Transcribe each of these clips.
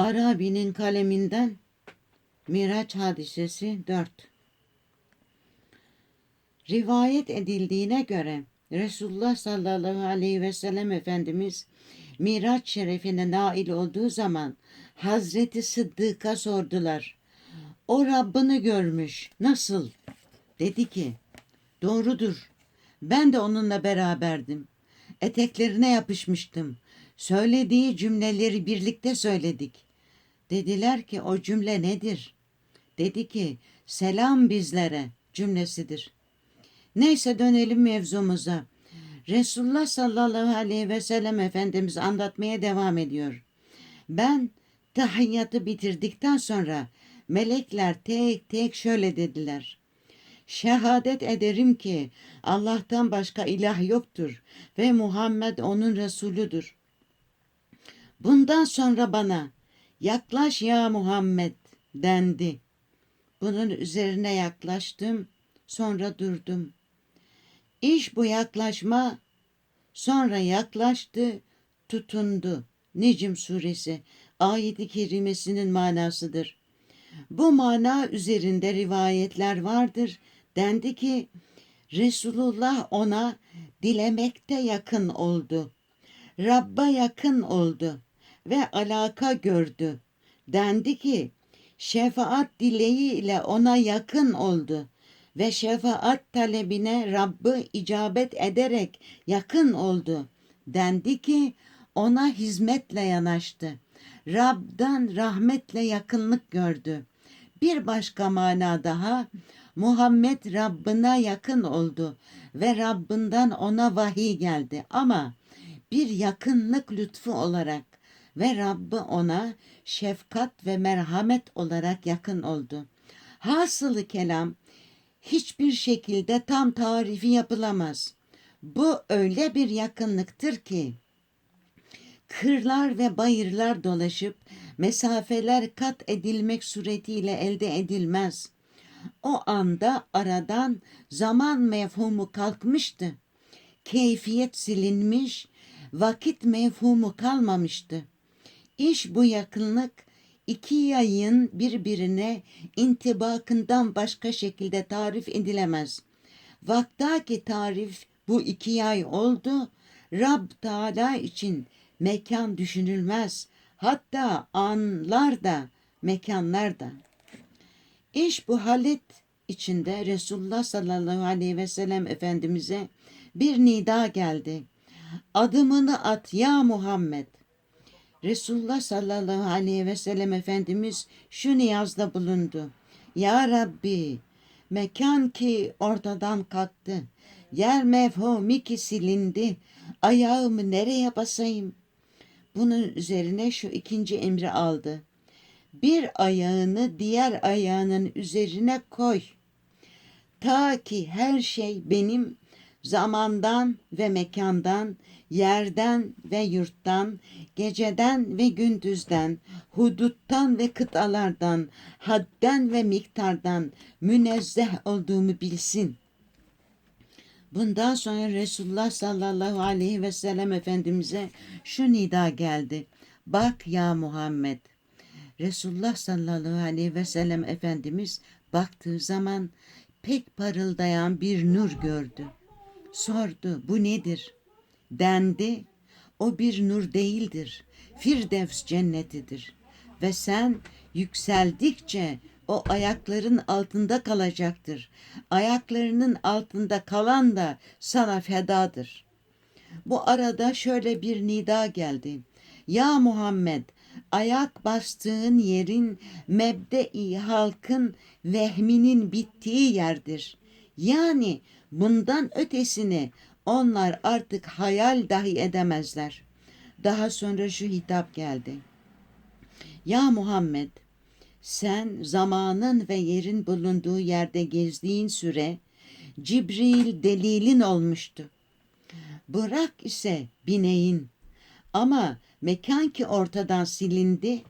Arabi'nin kaleminden Miraç hadisesi 4. Rivayet edildiğine göre Resulullah sallallahu aleyhi ve sellem Efendimiz Miraç şerefine nail olduğu zaman Hazreti Sıddık'a sordular. O Rabbini görmüş. Nasıl? Dedi ki, doğrudur. Ben de onunla beraberdim. Eteklerine yapışmıştım. Söylediği cümleleri birlikte söyledik. Dediler ki o cümle nedir? Dedi ki selam bizlere cümlesidir. Neyse dönelim mevzumuza. Resulullah sallallahu aleyhi ve sellem Efendimiz anlatmaya devam ediyor. Ben tahiyyatı bitirdikten sonra melekler tek tek şöyle dediler. Şehadet ederim ki Allah'tan başka ilah yoktur ve Muhammed onun Resulüdür. Bundan sonra bana yaklaş ya Muhammed dendi. Bunun üzerine yaklaştım, sonra durdum. İş bu yaklaşma, sonra yaklaştı, tutundu. Necim suresi ayeti kerimesinin manasıdır. Bu mana üzerinde rivayetler vardır. Dendi ki Resulullah ona dilemekte yakın oldu. Rabb'a yakın oldu ve alaka gördü. Dendi ki şefaat dileği ile ona yakın oldu ve şefaat talebine Rabb'ı icabet ederek yakın oldu. Dendi ki ona hizmetle yanaştı. Rab'dan rahmetle yakınlık gördü. Bir başka mana daha Muhammed Rabbına yakın oldu ve Rabbinden ona vahiy geldi ama bir yakınlık lütfu olarak ve Rabbi ona şefkat ve merhamet olarak yakın oldu. Hasılı kelam hiçbir şekilde tam tarifi yapılamaz. Bu öyle bir yakınlıktır ki kırlar ve bayırlar dolaşıp mesafeler kat edilmek suretiyle elde edilmez. O anda aradan zaman mefhumu kalkmıştı. Keyfiyet silinmiş, vakit mefhumu kalmamıştı. İş bu yakınlık iki yayın birbirine intibakından başka şekilde tarif edilemez. Vaktaki tarif bu iki yay oldu. Rab Teala için mekan düşünülmez. Hatta anlar da, mekanlar da. İş bu halet içinde Resulullah sallallahu aleyhi ve sellem Efendimiz'e bir nida geldi. Adımını at ya Muhammed. Resulullah sallallahu aleyhi ve sellem Efendimiz şu niyazda bulundu. Ya Rabbi mekan ki ortadan kalktı. Yer mevhumi ki silindi. Ayağımı nereye basayım? Bunun üzerine şu ikinci emri aldı. Bir ayağını diğer ayağının üzerine koy. Ta ki her şey benim zamandan ve mekandan, yerden ve yurttan, geceden ve gündüzden, huduttan ve kıtalardan, hadden ve miktardan münezzeh olduğumu bilsin. Bundan sonra Resulullah sallallahu aleyhi ve sellem Efendimiz'e şu nida geldi. Bak ya Muhammed. Resulullah sallallahu aleyhi ve sellem Efendimiz baktığı zaman pek parıldayan bir nur gördü. Sordu bu nedir? Dendi o bir nur değildir. Firdevs cennetidir. Ve sen yükseldikçe o ayakların altında kalacaktır. Ayaklarının altında kalan da sana fedadır. Bu arada şöyle bir nida geldi. Ya Muhammed, ayak bastığın yerin mebde-i halkın vehminin bittiği yerdir. Yani bundan ötesini onlar artık hayal dahi edemezler. Daha sonra şu hitap geldi. Ya Muhammed, sen zamanın ve yerin bulunduğu yerde gezdiğin süre Cibril delilin olmuştu. Bırak ise bineğin. Ama mekan ki ortadan silindi,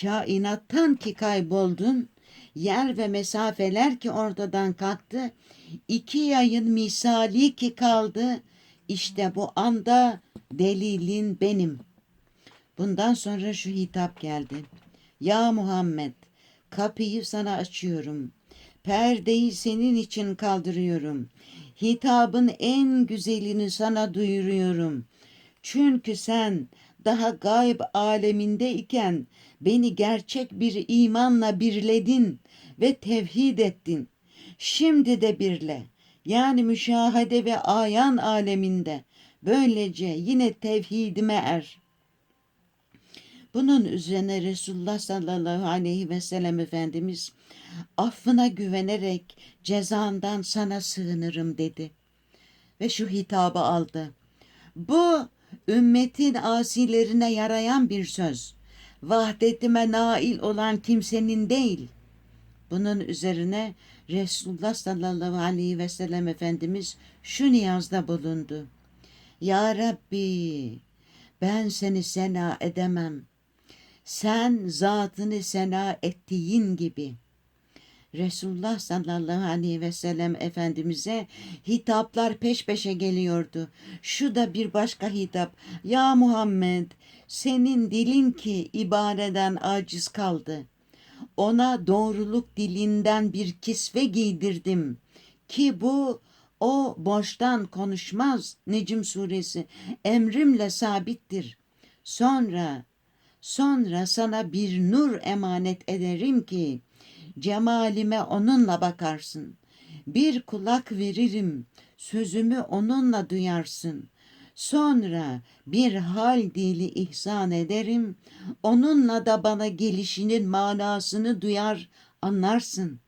kainattan ki kayboldun, yer ve mesafeler ki ortadan kalktı, iki yayın misali ki kaldı, işte bu anda delilin benim. Bundan sonra şu hitap geldi. Ya Muhammed, kapıyı sana açıyorum. Perdeyi senin için kaldırıyorum. Hitabın en güzelini sana duyuruyorum. Çünkü sen daha gayb aleminde iken beni gerçek bir imanla birledin ve tevhid ettin. Şimdi de birle. Yani müşahede ve ayan aleminde. Böylece yine tevhidime er. Bunun üzerine Resulullah sallallahu aleyhi ve sellem Efendimiz affına güvenerek cezandan sana sığınırım dedi. Ve şu hitabı aldı. Bu ümmetin asilerine yarayan bir söz. Vahdetime nail olan kimsenin değil. Bunun üzerine Resulullah sallallahu aleyhi ve sellem Efendimiz şu niyazda bulundu. Ya Rabbi ben seni sena edemem. Sen zatını sena ettiğin gibi. Resulullah sallallahu aleyhi ve sellem Efendimiz'e hitaplar peş peşe geliyordu. Şu da bir başka hitap. Ya Muhammed senin dilin ki ibareden aciz kaldı. Ona doğruluk dilinden bir kisve giydirdim. Ki bu o boştan konuşmaz. Necim suresi emrimle sabittir. Sonra sonra sana bir nur emanet ederim ki cemalime onunla bakarsın. Bir kulak veririm, sözümü onunla duyarsın. Sonra bir hal dili ihsan ederim, onunla da bana gelişinin manasını duyar, anlarsın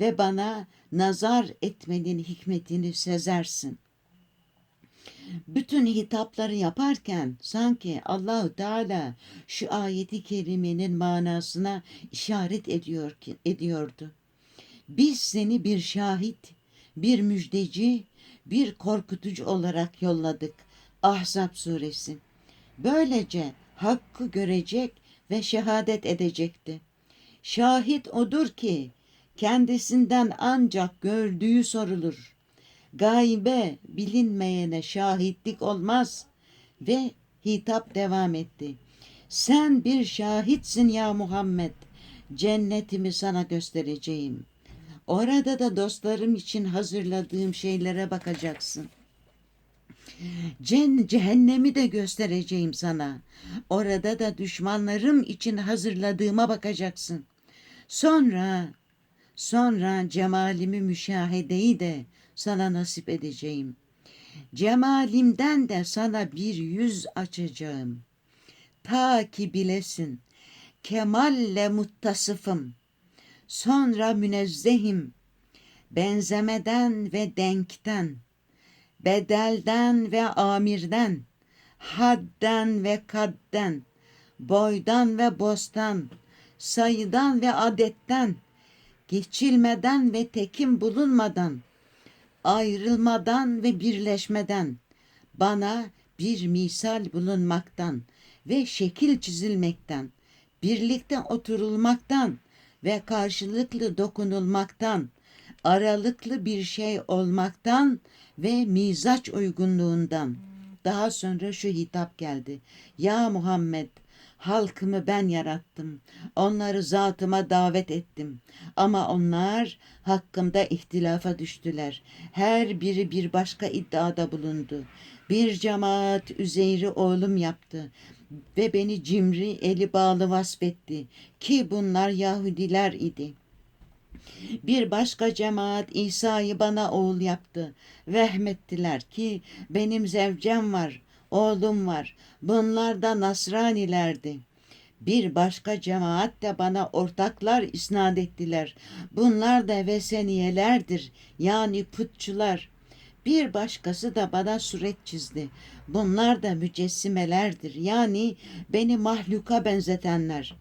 ve bana nazar etmenin hikmetini sezersin. Bütün hitapları yaparken sanki Allahu Teala şu ayeti kerimenin manasına işaret ediyor ediyordu. Biz seni bir şahit, bir müjdeci, bir korkutucu olarak yolladık. Ahzab suresi. Böylece hakkı görecek ve şehadet edecekti. Şahit odur ki kendisinden ancak gördüğü sorulur. Gaybe bilinmeyene şahitlik olmaz ve hitap devam etti. Sen bir şahitsin ya Muhammed. Cennetimi sana göstereceğim. Orada da dostlarım için hazırladığım şeylere bakacaksın. Cen cehennemi de göstereceğim sana. Orada da düşmanlarım için hazırladığıma bakacaksın. Sonra sonra cemalimi müşahedeyi de sana nasip edeceğim. Cemalimden de sana bir yüz açacağım. Ta ki bilesin kemalle muttasıfım. Sonra münezzehim benzemeden ve denkten, bedelden ve amirden, hadden ve kadden, boydan ve bostan, sayıdan ve adetten, geçilmeden ve tekim bulunmadan, ayrılmadan ve birleşmeden, bana bir misal bulunmaktan ve şekil çizilmekten, birlikte oturulmaktan ve karşılıklı dokunulmaktan, aralıklı bir şey olmaktan ve mizaç uygunluğundan. Daha sonra şu hitap geldi. Ya Muhammed, halkımı ben yarattım. Onları zatıma davet ettim. Ama onlar hakkımda ihtilafa düştüler. Her biri bir başka iddiada bulundu. Bir cemaat Üzeyr'i oğlum yaptı ve beni cimri eli bağlı vasfetti ki bunlar Yahudiler idi. Bir başka cemaat İsa'yı bana oğul yaptı. Vehmettiler ki benim zevcem var, oğlum var. Bunlar da Nasranilerdi. Bir başka cemaat de bana ortaklar isnat ettiler. Bunlar da veseniyelerdir yani putçular. Bir başkası da bana suret çizdi. Bunlar da mücessimelerdir. Yani beni mahluka benzetenler.